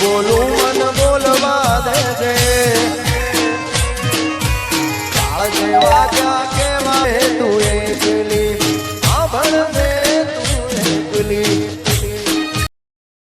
બોલું મન બોલવા દે છે તું?